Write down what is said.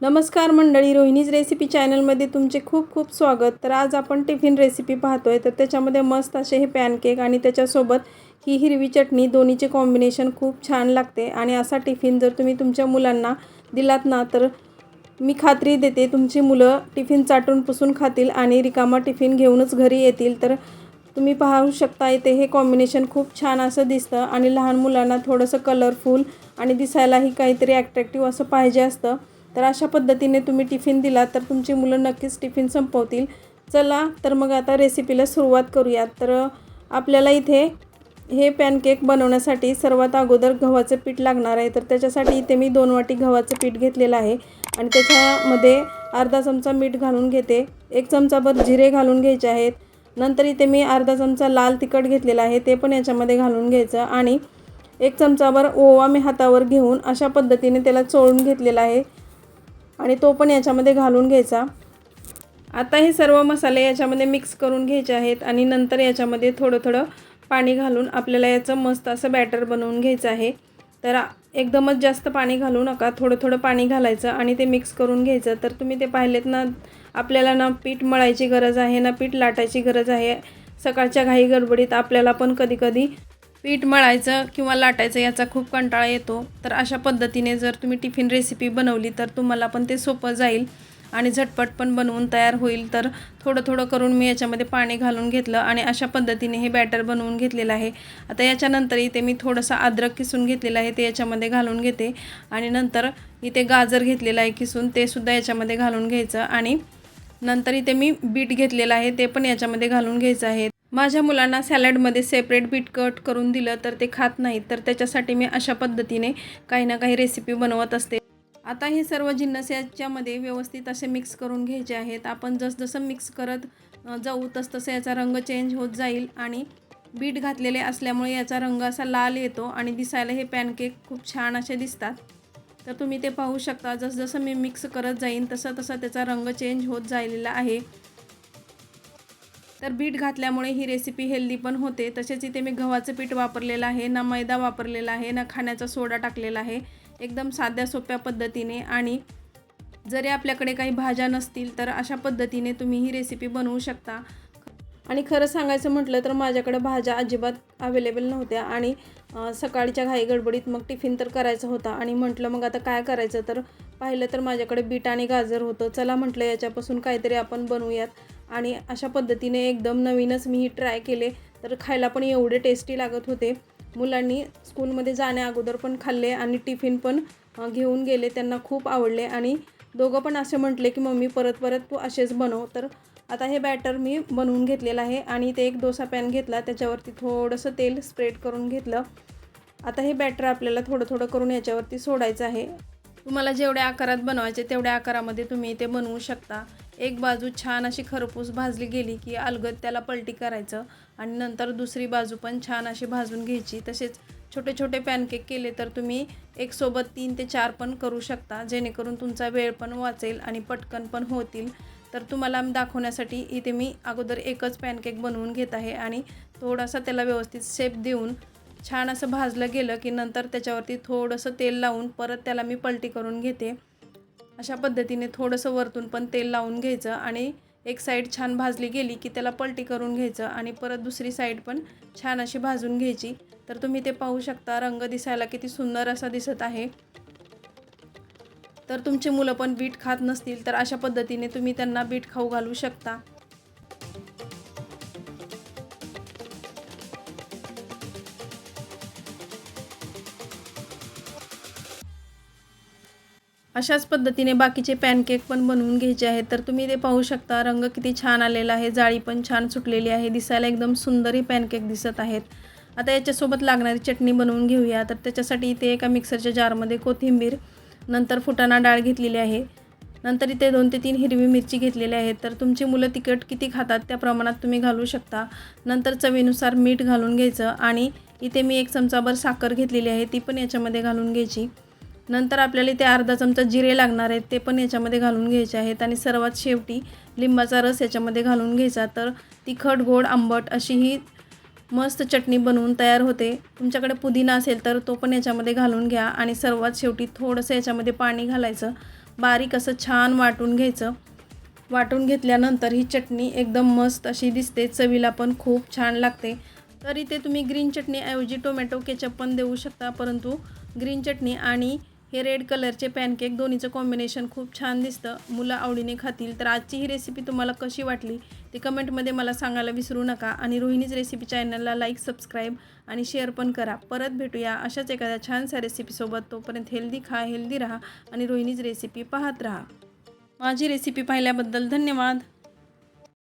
नमस्कार मंडळी रोहिणीज रेसिपी चॅनलमध्ये तुमचे खूप खूप स्वागत. तर आज आपण टिफिन रेसिपी पाहतो आहे तर त्याच्यामध्ये मस्त असे हे पॅनकेक आणि त्याच्यासोबत ही हिरवी चटणी दोन्हीचे कॉम्बिनेशन खूप छान लागते. आणि असा टिफिन जर तुम्ही तुमच्या मुलांना दिलात ना तर मी खात्री देते तुमची मुलं टिफिन चाटून पुसून खातील आणि रिकामा टिफिन घेऊनच घरी येतील. तर तुम्ही पाहू शकता इथे हे कॉम्बिनेशन खूप छान असं दिसतं. आणि लहान मुलांना थोडंसं कलरफुल आणि दिसायलाही काहीतरी ॲट्रॅक्टिव्ह असं पाहिजे असतं. तर अशा पद्धतीने तुम्ही टिफिन दिला तर तुमची मुलं नक्कीच टिफिन संपवतील. चला तर मग आता रेसिपीला सुरुवात करूयात. तर आपल्याला इथे हे पॅनकेक बनवण्यासाठी सर्वात अगोदर गव्हाचं पीठ लागणार आहे. तर त्याच्यासाठी इथे मी दोन वाटी गव्हाचं पीठ घेतलेलं आहे. आणि त्याच्यामध्ये अर्धा चमचा मीठ घालून घेते. एक चमचाभर जिरे घालून घ्यायचे आहेत. नंतर इथे मी अर्धा चमचा लाल तिखट घेतलेला आहे. ते पण याच्यामध्ये घालून घ्यायचं. आणि एक चमचाभर ओवा मी हातावर घेऊन अशा पद्धतीने त्याला चोळून घेतलेला आहे. आणि तो पण याच्यामध्ये घालून घ्यायचा. आता हे सर्व मसाले याच्यामध्ये मिक्स करून घ्यायचे आहेत आणि नंतर याच्यामध्ये थोडं थोडं पाणी घालून आपल्याला याचं मस्त असं बॅटर बनवून घ्यायचं आहे. तर एकदमच जास्त पाणी घालू नका थोडं थोडं पाणी घालायचं आणि ते मिक्स करून घ्यायचं. तर तुम्ही ते पाहिलेत ना आपल्याला ना पीठ मळायची गरज आहे ना पीठ लाटायची गरज आहे. सकाळच्या घाई गडबडीत आपल्याला पण कधीकधी पीठ मळायचं किंवा लाटायचं याचा खूप कंटाळा येतो. तर अशा पद्धतीने जर तुम्ही टिफिन रेसिपी बनवली तर तुम्हाला पण ते सोपं जाईल आणि झटपट पण बनवून तयार होईल. तर थोडं थोडं करून मी याच्यामध्ये पाणी घालून घेतलं आणि अशा पद्धतीने हे बॅटर बनवून घेतलेलं आहे. आता याच्यानंतर इथे मी थोडंसं अद्रक किसून घेतलेलं आहे ते याच्यामध्ये घालून घेते. आणि नंतर इथे गाजर घेतलेलं आहे किसून ते सुद्धा याच्यामध्ये घालून घ्यायचं. आणि नंतर इथे मी बीट घेतलेलं आहे ते पण याच्यामध्ये घालून घ्यायचं आहे. माझ्या मुलांना सॅलडमध्ये सेपरेट बीट कट करून दिलं तर ते खात नाहीत तर त्याच्यासाठी मी अशा पद्धतीने काही ना काही रेसिपी बनवत असते. आता हे सर्व जिन्नस याच्यामध्ये व्यवस्थित असे मिक्स करून घ्यायचे आहेत. आपण जसजसं मिक्स करत जाऊ तसतसं याचा रंग चेंज होत जाईल आणि बीट घातलेले असल्यामुळे याचा रंग असा लाल येतो आणि दिसायला हे पॅनकेक खूप छान असे दिसतात. तर तुम्ही ते पाहू शकता. जसजसं मी मिक्स करत जाईन तसं तसं त्याचा रंग चेंज होत जायलेला आहे. तर बीट घातल्यामुळे ही रेसिपी हेल्दी पण होते. तसेच इथे मी गव्हाचं पीठ वापरलेलं आहे ना मैदा वापरलेला आहे ना खाण्याचा सोडा टाकलेला आहे. एकदम साध्या सोप्या पद्धतीने आणि जरी आपल्याकडे काही भाज्या नसतील तर अशा पद्धतीने तुम्ही ही रेसिपी बनवू शकता. आणि खरं सांगायचं म्हटलं तर माझ्याकडे भाज्या अजिबात अवेलेबल नव्हत्या आणि सकाळच्या घाई गडबडीत मग टिफिन तर करायचा होता आणि म्हटलं मग आता काय करायचं? तर पाहिलं तर माझ्याकडे बीट आणि गाजर होतं. चला म्हटलं याच्यापासून काहीतरी आपण बनवूयात. आणि अशा पद्धतीने एकदम नवीनच मी ही ट्राय केले. तर खायला पण एवढे टेस्टी लागत होते. मुलांनी स्कूलमध्ये जाण्या अगोदर पण खाल्ले आणि टिफिन पण घेऊन गेले. त्यांना खूप आवडले आणि दोघं पण असे म्हटले की मम्मी परत परत तू असेच बनव. तर आता हे बॅटर मी बनवून घेतलेलं आहे आणि ते एक डोसा पॅन घेतला. त्याच्यावरती थोडंसं तेल स्प्रेड करून घेतलं. आता हे बॅटर आपल्याला थोडं थोडं करून याच्यावरती सोडायचं आहे. तुम्हाला जेवढ्या आकारात बनवायचे तेवढ्या आकारामध्ये तुम्ही ते बनवू शकता. एक बाजू छान अशी खरपूस भाजली गेली की अलगद त्याला पलटी करायचं आणि नंतर दुसरी बाजू पण छान अशी भाजून घ्यायची. तसेच छोटे छोटे पॅनकेक केले तर तुम्ही एक सोबत तीन ते चार पण करू शकता. जेणेकरून तुमचा वेळ पण वाचेल आणि पटकन पण होतील. तर तुम्हाला दाखवण्यासाठी इथे मी अगोदर एकच पॅनकेक बनवून घेत आहे आणि थोडासा त्याला व्यवस्थित शेप देऊन छान असं भाजलं गेलं की नंतर त्याच्यावरती थोडंसं तेल लावून परत त्याला मी पलटी करून घेते. अशा पद्धतीने थोडंसं वरतून पण तेल लावून घ्यायचं आणि एक साईड छान भाजली गेली की त्याला पलटी करून घ्यायचं आणि परत दुसरी साईड पण छान अशी भाजून घ्यायची. तर तुम्ही ते पाहू शकता रंग दिसायला किती सुंदर असा दिसत आहे. तर तुमची मुलं पण बीट खात नसतील तर अशा पद्धतीने तुम्ही त्यांना बीट खाऊ घालू शकता. अशाच पद्धतीने बाकीचे पॅनकेक पण बनवून घ्यायचे आहेत. तर तुम्ही ते पाहू शकता रंग किती छान आलेला आहे जाळी पण छान सुटलेली आहे दिसायला एकदम सुंदरही पॅनकेक दिसत आहेत. आता याच्यासोबत लागणारी चटणी बनवून घेऊया. तर त्याच्यासाठी इथे एका मिक्सरच्या जारमध्ये कोथिंबीर नंतर फुटाणा डाळ घेतलेली आहे. नंतर इथे दोन ते तीन हिरवी मिरची घेतलेली आहेत तर तुमची मुलं तिखट किती खातात त्या प्रमाणात तुम्ही घालू शकता. नंतर चवीनुसार मीठ घालून घ्यायचं आणि इथे मी एक चमचाभर साखर घेतलेली आहे ती पण याच्यामध्ये घालून घ्यायची. नंतर आपल्याला इथे अर्धा चमचा जिरे लागणार आहेत ते पण याच्यामध्ये घालून घ्यायचे आहेत. आणि सर्वात शेवटी लिंबाचा रस याच्यामध्ये घालून घ्यायचा. तर तिखट गोड आंबट अशी ही मस्त चटणी बनवून तयार होते. तुमच्याकडे पुदिना असेल तर तो पण याच्यामध्ये घालून घ्या. आणि सर्वात शेवटी थोडंसं याच्यामध्ये पाणी घालायचं. बारीक असं छान वाटून घ्यायचं. वाटून घेतल्यानंतर ही चटणी एकदम मस्त अशी दिसते. चवीला पण खूप छान लागते. तर इथे तुम्ही ग्रीन चटणीऐवजी टोमॅटो केचप पण देऊ शकता. परंतु ग्रीन चटणी आणि हे रेड कलरचे पॅनकेक दोन्हीचं कॉम्बिनेशन खूप छान दिसतं. मुलं आवडीने खातील. तर आजची ही रेसिपी तुम्हाला कशी वाटली? ती कमेंटमध्ये मला सांगायला विसरू नका. आणि रोहिणीज रेसिपी चॅनलला लाईक सबस्क्राईब आणि शेअर पण करा. परत भेटूया अशाच एखाद्या छानशा रेसिपीसोबत तोपर्यंत हेल्दी खा हेल्दी राहा आणि रोहिणीज रेसिपी पाहत राहा. माझी रेसिपी पाहिल्याबद्दल धन्यवाद.